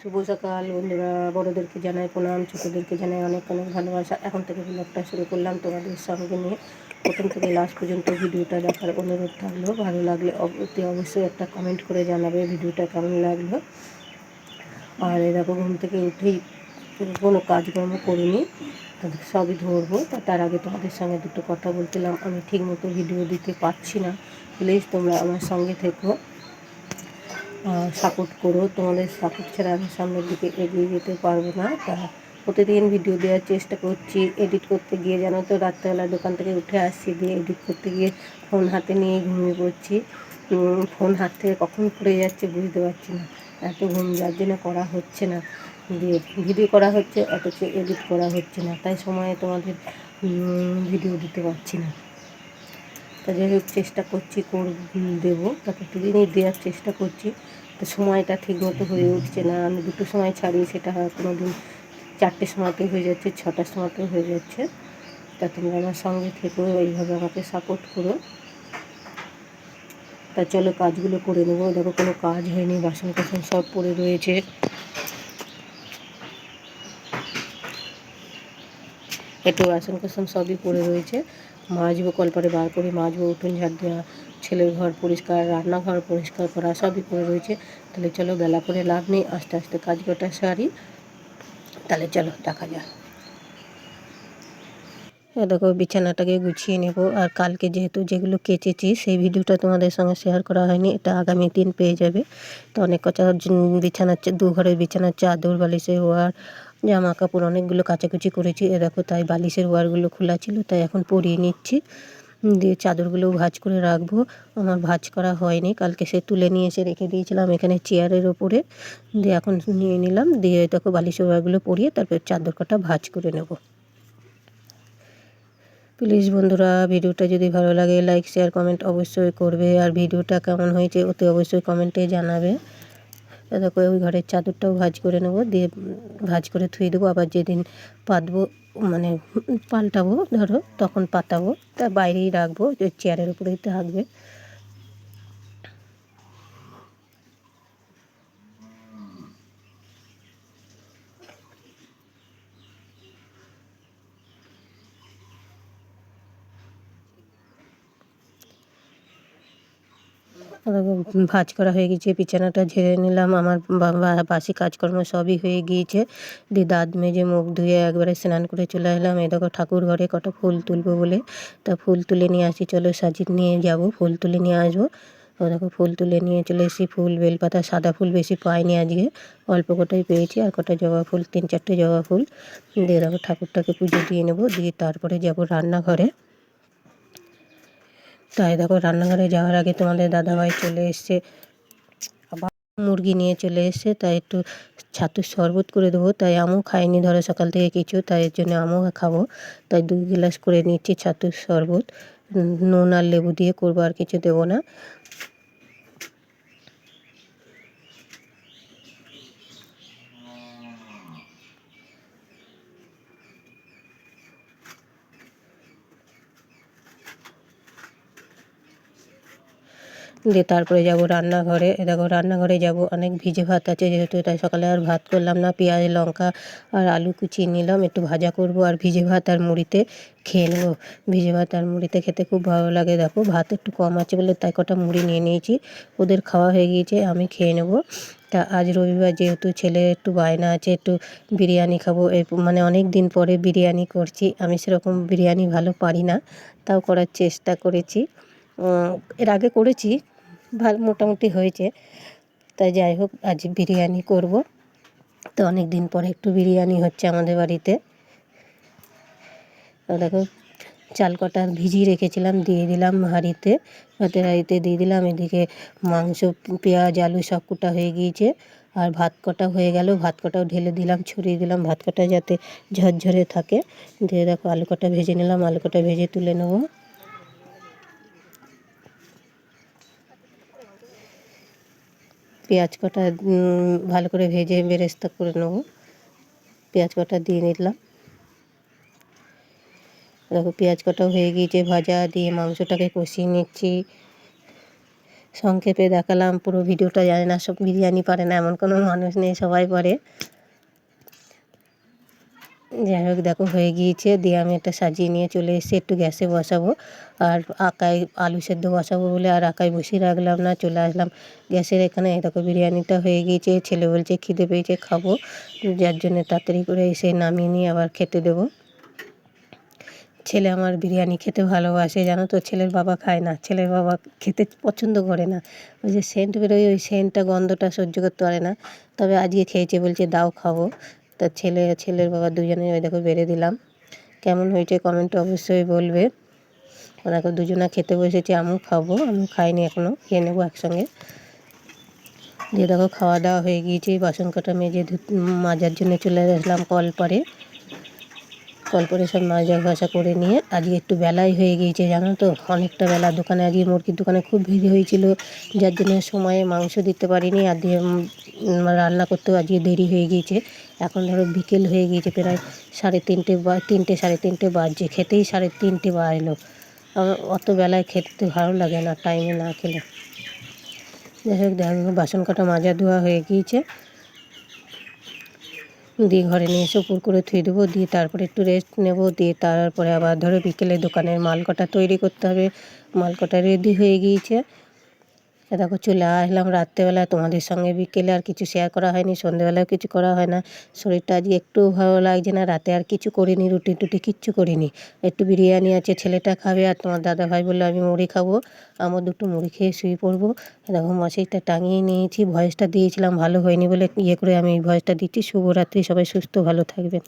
শুভ সকাল, বন্ধুরা। বড়োদেরকে জানাই প্রণাম, ছোটোদেরকে জানাই অনেক অনেক ভালোবাসা। এখন থেকে ব্লগটা শুরু করলাম তোমাদের সঙ্গে নিয়ে। প্রথম থেকে লাস্ট পর্যন্ত ভিডিওটা দেখার অনুরোধ থাকল। ভালো লাগলে অতি অবশ্যই একটা কমেন্ট করে জানাবে ভিডিওটা কেমন লাগল। আর এরকম ঘুম থেকে উঠেই কোনো কাজকর্ম করিনি। সবই ধরবো। তার আগে তোমাদের সঙ্গে দুটো কথা বলছিলাম। আমি ঠিক মতো ভিডিও দিতে পারছি না। প্লিজ তোমরা আমার সঙ্গে থেকো। সাপোর্ট করো, তোমাদের সাপোর্ট ছাড়া আমি সামনের দিকে এগিয়ে যেতে পারব না। তা প্রতিদিন ভিডিও দেওয়ার চেষ্টা করছি এডিট করতে গিয়ে জানো তো, রাত্রেবেলা দোকান থেকে উঠে আসছি, দিয়ে এডিট করতে গিয়ে ফোন হাতে নিয়ে ঘুমিয়ে পড়ছি। ফোন হাত থেকে কখন পড়ে যাচ্ছে বুঝতে পারছি না। এত ঘুম, যার জন্য করা হচ্ছে না। দিয়ে ভিডিও করা হচ্ছে, অথচ এডিট করা হচ্ছে না। তাই সময়ে তোমাদের ভিডিও দিতে পারছি না। তা যাই চেষ্টা করছি, কর দেবো। তা প্রতিদিনই দেওয়ার চেষ্টা করছি। তো সময়টা ঠিক মতো হয়ে উঠছে না। আমি দুটো সময় ছাড়ি সেটা কোনো দিন চারটের সময়তেও হয়ে যাচ্ছে, ছটার সময়তেও হয়ে যাচ্ছে। তা তোমরা আমার সঙ্গে থেকেও এইভাবে আমাকে সাপোর্ট করো। তা চলো কাজগুলো করে নেব। দেখো কোনো কাজ হয়নি বাসন কোসন সব পড়ে রয়েছে। একটু বাসন কোসন সবই পড়ে রয়েছে। মাজবো কলপারে বার করে মাজবো উঠোন ঝাড় দেওয়া, ছেলের ঘর পরিষ্কার, রান্নাঘর পরিষ্কার করা, সবই করে রয়েছে। তাহলে চলো বেলা করে লাভ নেই, আস্তে আস্তে কাজ কটা সারি। তাহলে চলো দেখা যাক। দেখো, বিছানাটাকে গুছিয়ে নেব। আর কালকে যেহেতু যেগুলো কেচেছি, সেই ভিডিওটা তোমাদের সঙ্গে শেয়ার করা হয়নি, এটা আগামী দিন পেয়ে যাবে। তো অনেক কথা বিছানার দু ঘরের বিছানার চাদর, বালিশের ওয়ার জামা কাপড় অনেকগুলো কাচাকুচি করেছি। এ দেখো, তাই বালিশের ওয়ারগুলো খোলা ছিল, তাই এখন পরিয়ে নিচ্ছি। দিয়ে চাদরগুলোও ভাজ করে রাখব। আমার ভাজ করা হয়নি, কালকে সে তুলে নিয়ে এসে রেখে দিয়েছিলাম এখানে চেয়ারের ওপরে। দিয়ে এখন নিয়ে নিলাম, দিয়ে দেখো বালিশের ওয়ারগুলো পরিয়ে তারপর চাদর কটা ভাজ করে নেব। প্লিজ বন্ধুরা, ভিডিওটা যদি ভালো লাগে, লাইক, শেয়ার, কমেন্ট অবশ্যই করবে। আর ভিডিওটা কেমন হয়েছে, অতি অবশ্যই কমেন্টে জানাবে। দেখো, ওই ঘরের চাদরটাও ভাজ করে নেব, দিয়ে ভাজ করে থুয়ে দেবো। আবার যেদিন পাতবো মানে পাল্টাবো, ধরো, তখন পাতাবো। তা বাইরেই রাখব চেয়ারের উপরেই থাকবে। ভাজ করা হয়ে গেছে বিছানাটা ঝেড়ে নিলাম, আমার বাসি কাজকর্ম সবই হয়ে গিয়েছে। দিয়ে দাঁত মেজে মুখ ধুয়ে একবারে স্নান করে চলে এলাম। এই দেখো ঠাকুর ঘরে কটা ফুল তুলবো বলে, তা ফুল তুলে নিয়ে আসি, চলো সাজিয়ে নিয়ে যাব, ফুল তুলে নিয়ে আসব। ও দেখো ফুল তুলে নিয়ে চলে এসেছি, ফুল বেলপাতা, সাদা ফুল বেশি পাইনি আজকে, অল্প কটাই পেয়েছি, আর কটা জবা ফুল, তিন চারটে জবা ফুল। দিয়ে দেখো ঠাকুরটাকে পুজো দিয়ে নেব, দিয়ে তারপরে যাব রান্নাঘরে। তাই দেখো, রান্নাঘরে যাওয়ার আগে তোমাদের দাদাভাই চলে এসছে। আবার মুরগি নিয়ে চলে এসছে, তাই একটু ছাতুর শরবত করে দেবো। তাই আমও খাইনি, ধরো সকাল থেকে কিছু, তাই এর জন্য আমও খাব। তাই দুই গ্লাস করে নিচ্ছি ছাতুর শরবত। নুন আর লেবু দিয়ে করব, আর কিছু দেবো না। দিয়ে তারপরে যাব রান্নাঘরে। দেখো রান্নাঘরে যাব, অনেক ভিজে ভাত আছে যেহেতু, তাই সকালে আর ভাত করলাম না। পেঁয়াজ, লঙ্কা আর আলু কুচিয়ে নিলাম, একটু ভাজা করব আর ভিজে ভাত আর মুড়িতে খেয়ে নেব। ভিজে ভাত আর মুড়িতে খেতে খুব ভালো লাগে, দেখো। ভাত একটু কম আছে বলে তাই কটা মুড়ি নিয়ে নিয়েছি। ওদের খাওয়া হয়ে গিয়েছে, আমি খেয়ে নেব। তা আজ রবিবার যেহেতু ছেলে, একটু বায়না আছে, একটু বিরিয়ানি খাব। মানে অনেক দিন পরে বিরিয়ানি করছি, আমি সেরকম বিরিয়ানি ভালো পারি না, তাও করার চেষ্টা করেছি। এর আগে করেছি ভালো মোটামুটি হয়েছে। তাই যাই হোক, আজ বিরিয়ানি করব। তো অনেক দিন পরে একটু বিরিয়ানি হচ্ছে আমাদের বাড়িতে। দেখো, চাল কটা ভিজিয়ে রেখেছিলাম, দিয়ে দিলাম হাঁড়িতে। ভাতের হাঁড়িতে দিয়ে দিলাম, এদিকে মাংস, পেঁয়াজ, আলু সব কুটা হয়ে গিয়েছে। আর ভাত কটা হয়ে গেল, ভাত কটাও ঢেলে দিলাম, ছড়িয়ে দিলাম। ভাত কটা যাতে ঝরঝরে থাকে, দিয়ে দেখো আলু কটা ভেজে নিলাম, আলু কটা ভেজে তুলে নেব। পেঁয়াজ কটা ভালো করে ভেজে বেরেস্তা করে নেব। পেঁয়াজ কটা দিয়ে নিলাম। দেখো, পেঁয়াজ কটাও হয়ে গিয়েছে ভাজা, দিয়ে মাংসটাকে কষিয়ে নিচ্ছি। সংক্ষেপে দেখালাম, পুরো ভিডিওটা জানে না, সব বিরিয়ানি পারে না, এমন কোনো মানুষ নেই, সবাই পারে। যাই হোক, দেখো হয়ে গিয়েছে। দিয়ে আমি এটা সাজিয়ে নিয়ে চলে এসেছি, একটু গ্যাসে বসাবো। আর আকায় আলু সেদ্ধ বসাবো বলে আর আকায় বসিয়ে রাখলাম না, চলে আসলাম গ্যাসের এখানে। দেখো, বিরিয়ানিটা হয়ে গিয়েছে। ছেলে বলছে, খিদে পেয়েছে, খাব। যার জন্য তাড়াতাড়ি করে এসে নামিয়ে নিয়ে আবার খেতে দেবো। ছেলে আমার বিরিয়ানি খেতে ভালোবাসে, জানো তো? ছেলের বাবা খায় না। ছেলের বাবা খেতে পছন্দ করে না। ওই যে সেন্ট বেরোয়, ওই সেন্টটা গন্ধটা সহ্য করতে পারে না। তবে আজকে খেয়েছে, বলছে, দাও, খাব। তা ছেলে, ছেলের বাবা দুজনে ওই দেখো বেড়ে দিলাম। কেমন হয়েছে কমেন্ট অবশ্যই বলবে। ওনাকে দুজনা খেতে বসেছি, আমিও খাব আমি খাইনি এখনও খেয়ে নেব একসঙ্গে। দিয়ে দেখো খাওয়া দাওয়া হয়ে গিয়েছে, বাসন কাটা মেজে মাজার জন্য চলে আসলাম কল পরে। কল করে সব মাজা ঘষা করে নিয়ে, আজকে একটু বেলাই হয়ে গিয়েছে, জানো তো, অনেকটা বেলা। দোকানে আজকে মুরগির দোকানে খুব ভিড় হয়েছিল, যার জন্য সময়ে মাংস দিতে পারিনি, আর দিয়ে রান্না করতেও আজকে দেরি হয়ে গিয়েছে। এখন ধরো বিকেল হয়ে গিয়েছে, প্রায় সাড়ে তিনটে বা, তিনটে, সাড়ে তিনটে বাজছে, খেতেই সাড়ে তিনটে বাজলো অত বেলায় খেতে ভালো লাগে না টাইমে না খেলে। যাই হোক, দেখো, বাসন কাটা মাজা ধোয়া হয়ে গিয়েছে। দিয়ে ঘরে নিয়ে এসে উপর করে থুয়ে দেবো, দিয়ে তারপরে একটু রেস্ট নেব, দিয়ে তারপরে আবার ধরো বিকেলে দোকানের মাল কটা তৈরি করতে হবে। মাল কটা রেডি হয়ে গিয়েছে। এ দেখো চলে আসলাম রাত্রেবেলা তোমাদের সঙ্গে বিকেলে আর কিছু শেয়ার করা হয়নি সন্ধেবেলাও কিছু করা হয় না। শরীরটা আজকে একটু ভালো লাগছে না, রাতে আর কিছু করিনি, রুটি টুটি কিচ্ছু করিনি। একটু বিরিয়ানি আছে, ছেলেটা খাবে আর তোমার দাদা ভাই বলল আমি মুড়ি খাব। আমার দুটো মুড়ি খেয়ে শুয়ে পড়ব। দেখো মশাইটা টাঙিয়ে নিয়েছি, ভয়েসটা দিয়েছিলাম, ভালো হয়নি বলে ইয়ে করে আমি ভয়েসটা দিচ্ছি। শুভরাত্রি, সবাই সুস্থ, ভালো থাকবেন।